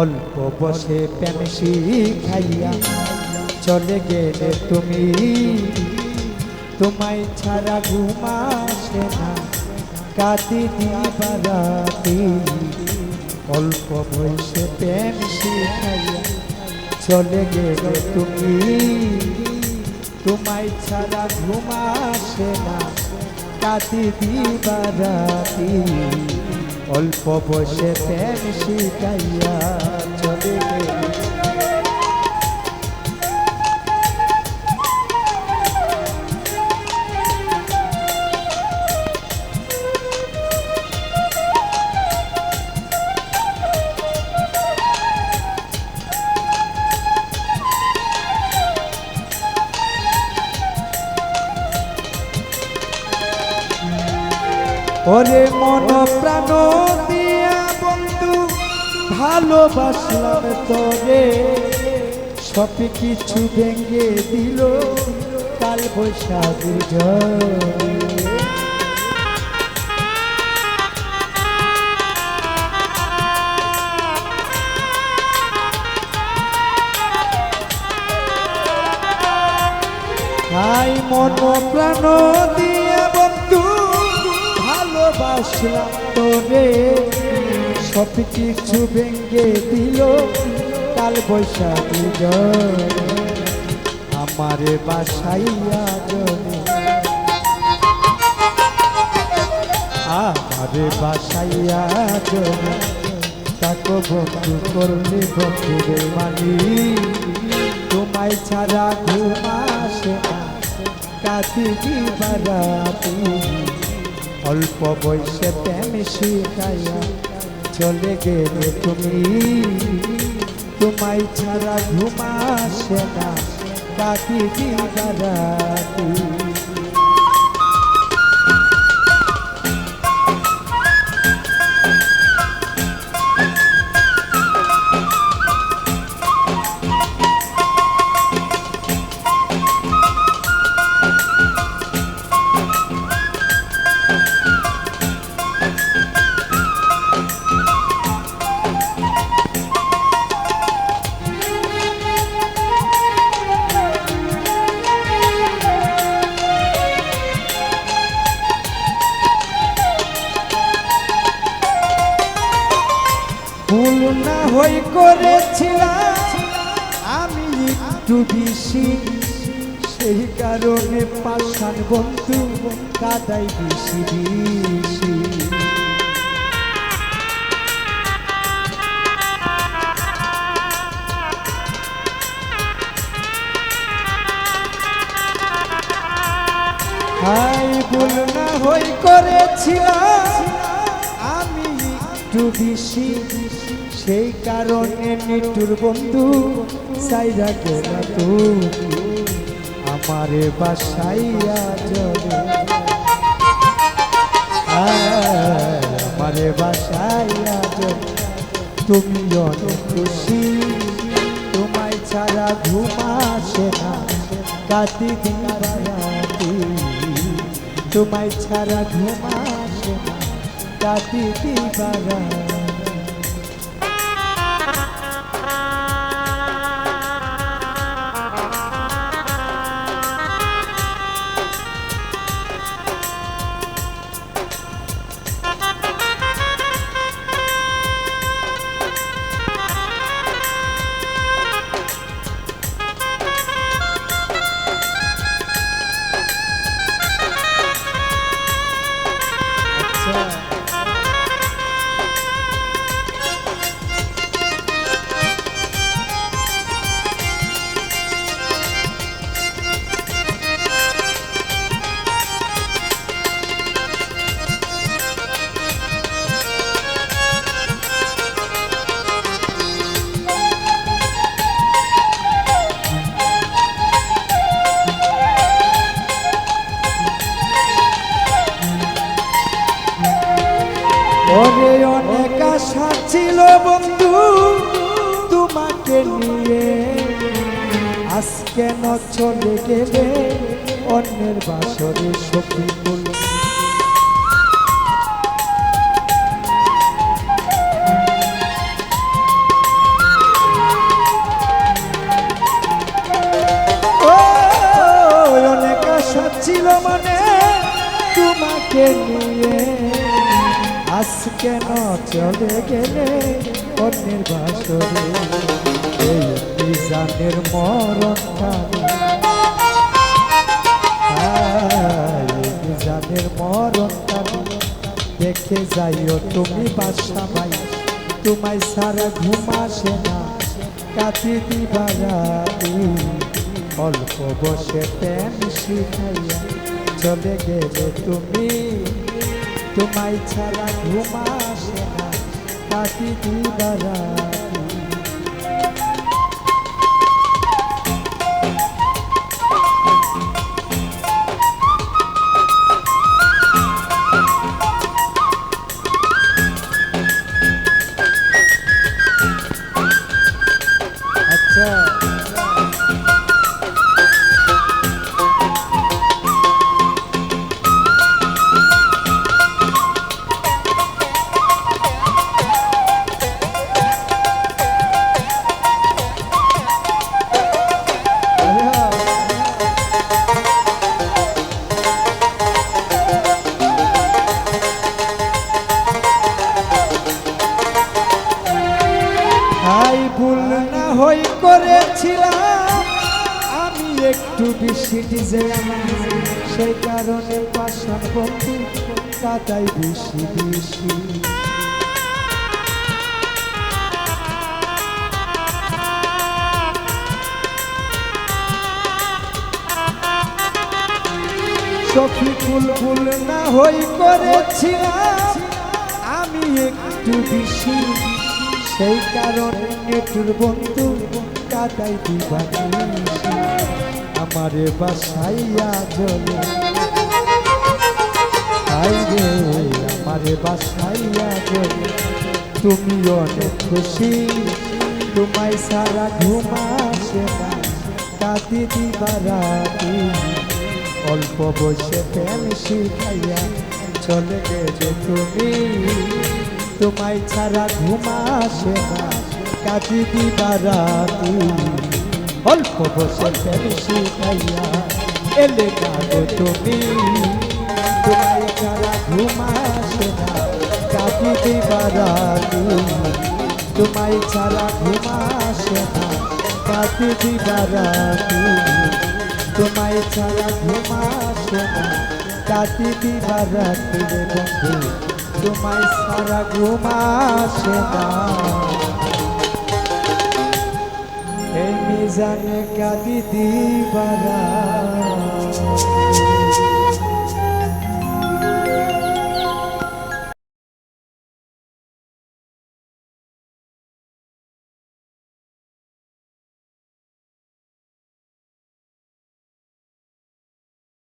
অল্প বসে প্যামসি খাইয়া চলে গেলে তুমি। তোমায় ছাড়া ঘুমাসে না কাতি দিবারাতি অল্প বয়সে প্যামসি খাইয়া চলে গেলে তুমি। তোমায় ছাড়া ঘুমাসে না কাতি দিবারাতি অল্প বসে প্রেম শিখাইয়া চলে গেলে। ওরে মন প্রাণ দিয়া বন্ধু, ভালোবাসলাম তোরে। সব কিছু ভেঙে দিল কাল বৈশাখের ঝড়ে। হাই মন প্রাণ দিয়ে ভালোবাসলাম তোরে সব কিছু ভেঙে দিল। কাল বৈশাখী আমারে বাসাইয়া জলে আমারে বাসাইয়া জলে তাকে বন্ধু করলে বন্ধুরে মানি। তোমায় ছাড়া ঘুমাসে না কাতি দিবারাতি অল্প বয়সে প্রেমে শিখাইয়া চলে গেলে তুমি। তোমায় ছাড়া ঘুমাসে না কাকি দিবারাতি ভুল হই করেছিলাম। আমি একটু বেশি। সেই কারণে পাশান বন্ধু কাদাই বেশি বেশি। হাই ভুল না হই করেছিলাম। আমি একটু বেশি। সেই কারণে নিটুর বন্ধু সাইরা গেল তুমি। আমারে বাসাইয়া জলে আমারে বাসাইয়া জলে তুমি অনেক খুশি, তোমায় ছাড়া ঘুমাসে না। কাতি দিনারাতি তোমায় ছাড়া ঘুমাসে না। কাতি দিবারা অনেক আশা ছিল বন্ধু তোমাকে নিয়ে। আজকে নচলে চলে গেলে অন্যের বাসরে সখী আজ কেন চলে গেলে অন্যের বাসরে। এই মিজানের মরণ মিজানের মরণ দেখে যাইও তুমি বাসা ভাই, তোমায় সারা ঘুম আসে না। কাটি দিবারাতি অল্প বসে প্যান শিখাইয়া চলে গেলে তুমি তোমায় ছাড়া ঘুম আসে না কাটি দিবারাতি। আচ্ছা। করেছিলাম আমি একটু বেশি ডিজে। সেই কারণে পাশান বন্ধু বেশি বেশি। সখী ফুল ফুল না হই করেছিলাম আমি একটু বেশি। সেই কারণে নেটুর বন্ধু কাদাই দিবানি আমারে বাসাইয়া জলে আই রে, আমারে বাসাইয়া জলে তুমি অনেক খুশি, তোমায় সারা ঘুমাসে না। কাঁদি দিবারাতি অল্প বসে প্রেম শিখাইয়া চলে গেলে তুমি। তোমায় ছাড়া ঘুমাসে না। কাঁদি দিবারাতি অল্প বসে প্রেম শিখাইয়া এলে গো তুমি। তোমায় ছাড়া ঘুমাসে না কাঁদি দিবারাতি তোমায় ছাড়া ঘুমাসে না কাঁদি দিবারাতি তোমায় ছাড়া ঘুমাসে না কাটি দিবার রাত্রে বন্ধু। তোমায় ছাড়া ঘুমাসে না। মিজানে কাঁদি দিবারা